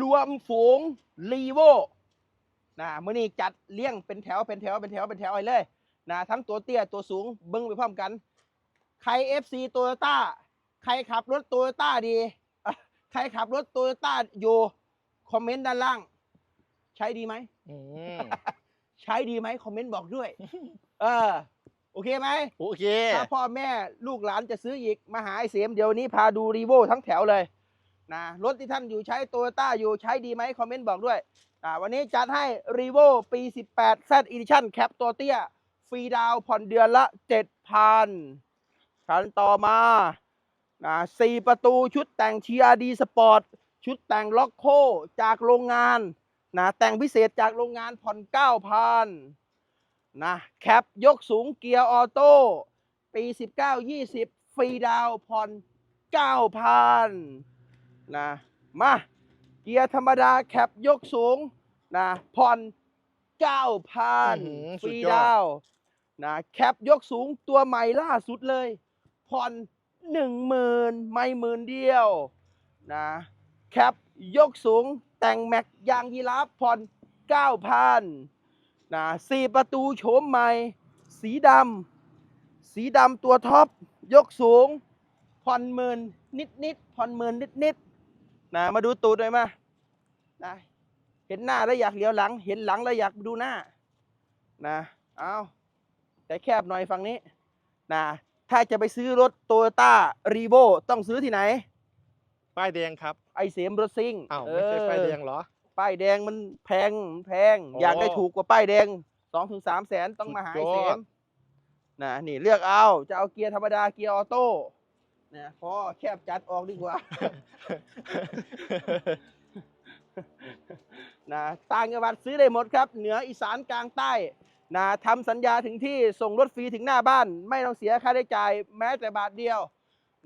รวมฝูงรีโวนะมื่อนี้จัดเลี้ยงเป็นแถวเป็นแถวเป็นแถวเป็นแถวไปเลยนะทั้งตัวเตี้ยตัวสูงเบิ้งไปพร้อมกัน ใคร FC โตโยต้าใครขับรถโตโยต้าดีอะใครขับรถโตโยต้าอยู่ คอมเมนต์ด้านล่าง ใช้ดีไหมอืมใช้ดีไหมคอมเมนต์บอกด้วย เออ โอเคไหมโอเค ถ้าพ่อแม่ลูกหลานจะซื้ออีกมาหาไอเสียมเดี๋ยวนี้พาดูรีโวทั้งแถวเลย นะรถที่ท่านอยู่ใช้โตโยต้าอยู่ใช้ดีไหมคอมเมนต์บอกด้วยอ่าวันนี้จัดให้รีโวปี 18 Z Edition แคปตัวเตี้ย ฟรีดาวผ่อนเดือนละ 7,000คันต่อมานะสี่ประตูชุดแต่ง TRD Sport ชุดแต่งล็อกโคจากโรงงานนะแต่งพิเศษจากโรงงานผ่อน 9,000นะแคปยกสูงเกียร์ออโต้ปี 19 20 ฟรีดาวผ่อน 9,000 นะมาเกียร์ธรรมดาแคปยกสูงนะผ่อนหือ9,000ฟสุดรียอดดาวน์นะแคปยกสูงตัวใหม่ล่าสุดเลยผ่อน10,000ไม่หมื่นเดียวนะแคปยกสูงแต่งแม็กยางยีราฟผ่อน9,000นะสี่ประตูโฉมใหม่ สีดำสีดำตัวท็อปยกสูงผ่อนหมื่นนิดนิดๆผ่อนหมื่นนิดนิดๆ นะมาดูตูดหน่อยมานะเห็นหน้าแล้วอยากเลี้ยวหลัง เห็นหลังแล้วอยากดูหน้านะเอาแต่แคบหน่อยฝั่งนี้นะถ้าจะไปซื้อรถโตโยต้ารีโวต้องซื้อที่ไหน ป้ายแดงครับไอเสียมรถซิ่งอ้าวไม่ใช่เออป้ายแดงเหรอ ป้ายแดงมันแพงแพงอ๋ออยากได้ถูกกว่าป้ายแดงสองถึงสามแสนต้องมาหาไอ้สุเสดยอมดนะนี่เลือกเอาจะเอาเกียร์ธรรมดาเกียร์ออโต้ นะพอแคบจัดออกดีกว่า นะต่างจังหวัดซื้อได้หมดครับ เหนืออีสานกลางใต้นะทำสัญญาถึงที่ส่งรถฟรีถึงหน้าบ้าน ไม่ต้องเสียค่าใช้จ่ายแม้แต่บาทเดียว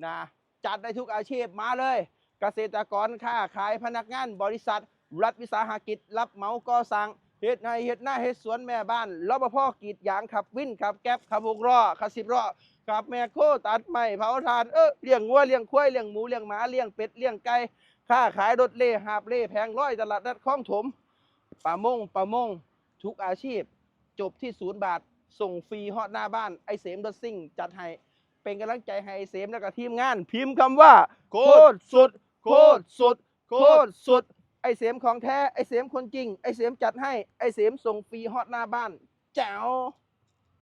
นะจัดได้ทุกอาชีพมาเลย เกษตรกรค้าขายพนักงานบริษัท รัฐวิสาหกิจ รับเหมาก่อสร้าง เฮ็ดในเฮ็ดหน้าเฮ็ดสวนแม่บ้านรปภกรีดยางขับวินขับแก๊บขับหกล้อขับสิบล้อขับแมคโคตัดไม้เผาถ่านเออเลี้ยงวัวเลี้ยงควายเลี้ยงหมูเลี้ยงหมาเลี้ยงเป็ดเลี้ยงไก่ค้าขายรถเล่หาบเล่แพงร้อยตลาดนัดคลองถมป่ามงป่ามงทุกอาชีพ จบที่ศูนย์บาท ส่งฟรีฮอดหน้าบ้านไอเสมรถซิ่งจัดให้เป็นกำลังใจให้ไอเสมและก็ทีมงาน พิมพ์คำว่า โคตรสุด โคตรสุด โคตรสุด ไอเสียมของแท้ ไอเสียมคนจริง ไอเสียมจัดให้ ไอเสียมส่งฟรีฮอตหน้าบ้าน แจ๋ว